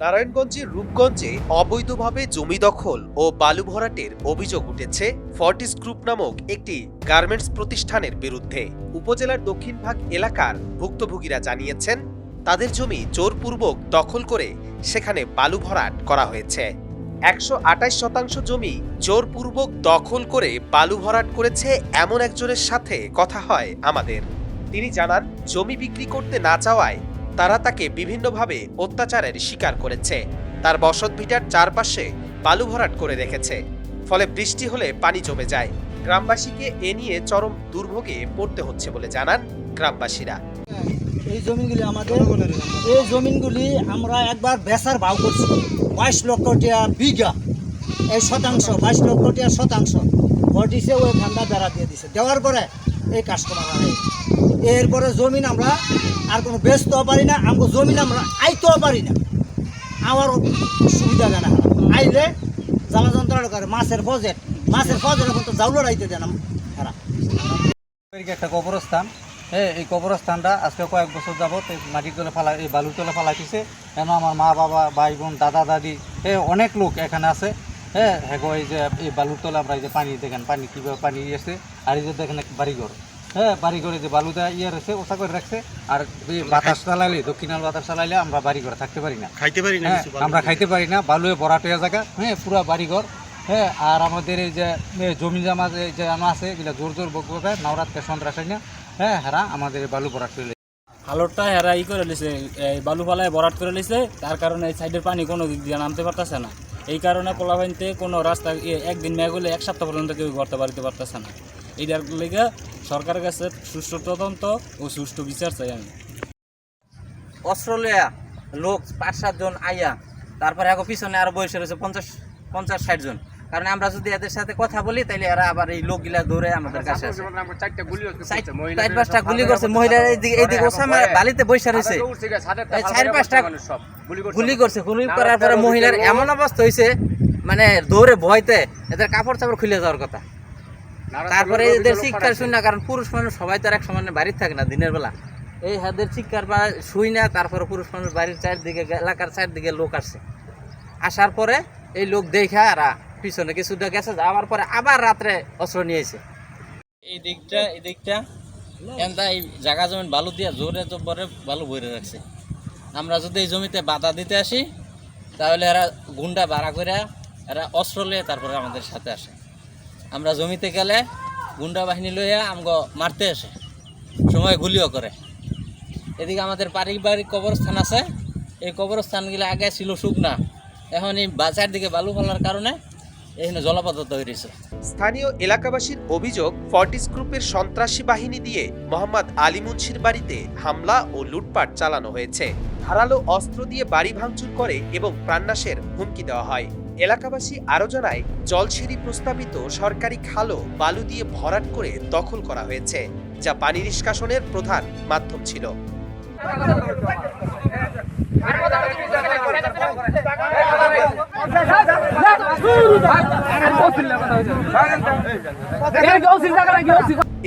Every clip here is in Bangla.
নারায়ণগঞ্জের রূপগঞ্জে অবৈধভাবে জমি দখল ও বালু ভরাটের অভিযোগ উঠেছে ফর্টিস গ্রুপ নামক একটি গার্মেন্টস প্রতিষ্ঠানের বিরুদ্ধে। উপজেলার দক্ষিণ ভাগ এলাকার ভুক্তভোগীরা জানিয়েছেন, তাদের জমি জোরপূর্বক দখল করে সেখানে বালু ভরাট করা হয়েছে। একশো আঠাশ শতাংশ জমি জোরপূর্বক দখল করে বালু ভরাট করেছে এমন একজনের সাথে কথা হয় আমাদের। তিনি জানান, জমি বিক্রি করতে না চাওয়ায় তারা তাকে বিভিন্নভাবে অত্যাচারের শিকার করেছে। তার বসত ভিটার চারপাশে বালু ভরাট করে রেখেছে। ফলে বৃষ্টি হলে পানি জমে যায়। গ্রামবাসীকে এ নিয়ে চরম দুর্ভোগে পড়তে হচ্ছে বলে জানান গ্রামবাসীরা। এই জমিগুলি আমাদের এই জমিনগুলি আমরা একবার বেচার ভাও করছি। বাইশ লক্ষ টাকা বিঘা। এই শতাংশ, বাইশ লক্ষ টাকা শতাংশ ঘটিছে ওই ঠান্ডা বেড়া দিয়ে দিছে। দেওয়ার পরে এই কাস্টমার এরপরে জমিন আমরা আর কোনো বেচতেও পারি না আমাকে জমিন আমরা আইতেও পারি না। আমার সুবিধা দেয় না আইলে জ্বালা যন্ত্রণা করে মাছের ফজেট মাছের ফজেট এখন তো জাউলো রাইতে দেয় না। একটা কবরস্থান। হ্যাঁ এই কবরস্থানটা আজকে কয়েক বছর যাবত এই মাটির তলে ফালা, এই বালুর তলে ফালাইতেছে। কেন আমার মা, বাবা ভাই বোন দাদা, দাদি হ্যাঁ অনেক লোক এখানে আছে। হ্যাঁ হ্যাঁ এই যে, এই বালুর তলে আমরা এই যে পানি দেখেন, পানি কীভাবে পানি এসে, আর এই যে দেখেন বাড়িঘর। হ্যাঁ বাড়িঘরে যে বালুটা ইয়ে রয়েছে ওটা করে রাখছে। আর বাতাস চালাইলে দক্ষিণাল বাতাস চালাইলে আমরা বাড়িঘরে থাকতে পারি না। খাইতে পারি না হ্যাঁ, আমরা খাইতে পারি না বালুয়ে ভরাট হয়ে জায়গা হ্যাঁ পুরা বাড়িঘর। হ্যাঁ আর আমাদের এই যে জমি জামা যে যে জামা আছে এগুলো জোর জোর বকবে নবরাত্রে সন্ত্রাস না। হ্যাঁ হারা আমাদের বালু ভরাট করে হালটটা হেরা ই করে লিছে এই বালু ফালায় বরাট করে লিছে তার কারণে এই সাইডের পানি কোনো দিক দিয়ে নামতে পারতেছে না। এই কারণে পোলাবাইনতে কোনো রাস্তা একদিন মেঘ হলে এক সপ্তাহ পর্যন্ত কেউ করতে পারতে পারতেছে না। এইটার লেগে সরকারের কাছে সুষ্ঠু তদন্ত ও সুষ্ঠু বিচার চাই আমি। অস্ট্রেলিয়া লোক পাঁচ সাতজন আইয়া, তারপরে এখন পিছনে আরও বয়সে রয়েছে পঞ্চাশ পঞ্চাশ, ষাট জন। কারণ আমরা যদি এদের সাথে কথা বলি তাহলে এরা আবার এই লোকগুলা দৌড়ে আমাদের কাছে চার- পাঁচটা গুলি করছে মহিলা এইদিকে এইদিকে ওসামা বালিতে বৈশা রয়েছে। চার, পাঁচটা গুলি করছে, গুলি করার পরে মহিলার এমন অবস্থা হয়েছে মানে দৌড়ে ভয়তে এদের কাপড় চাপড় খুলে যাওয়ার কথা। তারপরে এদের চিৎকার শুই না কারণ পুরুষ মানুষ সবাই তো আর এক সমান বাড়ির থাকে না দিনের বেলা। এই হাদের চিৎকার বা শুই না তারপরে পুরুষ মানুষ বাড়ির চারদিকে এলাকার চারদিকে লোক আসছে আসার পরে এই লোক দেখা আর পিছনে কিছুটা গেছে যাওয়ার পরে আবার রাত্রে অস্ত্র নিয়েছে এই দিকটা এই দিকটা এনতা এই জায়গা জমিন বালু দিয়া জোরে জব্বরে বালু ভরে রাখছে। আমরা যদি এই জমিতে বাধা দিতে আসি তাহলে এরা গুন্ডা ভাড়া করে এরা অস্ত্র লিয়ে তারপরে আমাদের সাথে আসে। আমরা জমিতে গেলে গুন্ডা বাহিনী লইয়া আমগো মারতে আসে, সময় গুলিও করে। এদিকে আমাদের পারিবারিক কবরস্থান আছে, এই কবরস্থানগুলো আগে ছিল শুকনা, এখন এই বাজার দিকে বালু ফেলার কারণে এখানে জলাপাত তৈরি হয়েছে। স্থানীয় এলাকাবাসীর অভিযোগ ফর্টিস গ্রুপের সন্ত্রাসী বাহিনী দিয়ে মোহাম্মদ আলী মুন্সির বাড়িতে হামলা ও লুটপাট চালানো হয়েছে। ধারালো অস্ত্র দিয়ে বাড়ি ভাঙচুর করে এবং প্রাণনাশের হুমকি দেওয়া হয়। এলাকাবাসী আরও জানায় জলসেরি প্রস্তাবিত সরকারি খালও বালু দিয়ে ভরাট করে দখল করা হয়েছে যা পানি নিষ্কাশনের প্রধান মাধ্যম ছিল।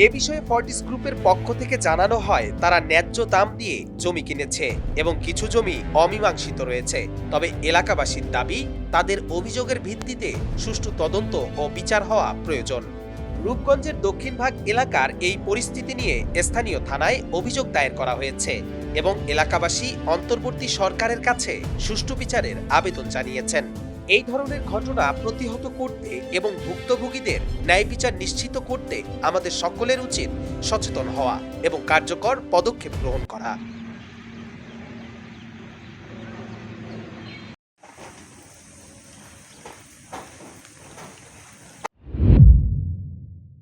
এ বিষয়ে ফর্টিস গ্রুপের পক্ষ থেকে জানানো হয়, তারা ন্যায্য দাম দিয়ে জমি কিনেছে এবং কিছু জমি অমীমাংসিত রয়েছে। তবে এলাকাবাসীর দাবি, তাদের অভিযোগের ভিত্তিতে সুষ্ঠু তদন্ত ও বিচার হওয়া প্রয়োজন। রূপগঞ্জের দক্ষিণ ভাগ এলাকার এই পরিস্থিতি নিয়ে স্থানীয় থানায় অভিযোগ দায়ের করা হয়েছে এবং এলাকাবাসী অন্তর্বর্তী সরকারের কাছে সুষ্ঠু বিচারের আবেদন জানিয়েছেন। এই ধরনের ঘটনা প্রতিহত করতে এবং ভুক্তভোগীদের ন্যায় বিচার নিশ্চিত করতে আমাদের সকলের উচিত সচেতন হওয়া এবং কার্যকর পদক্ষেপ গ্রহণ করা।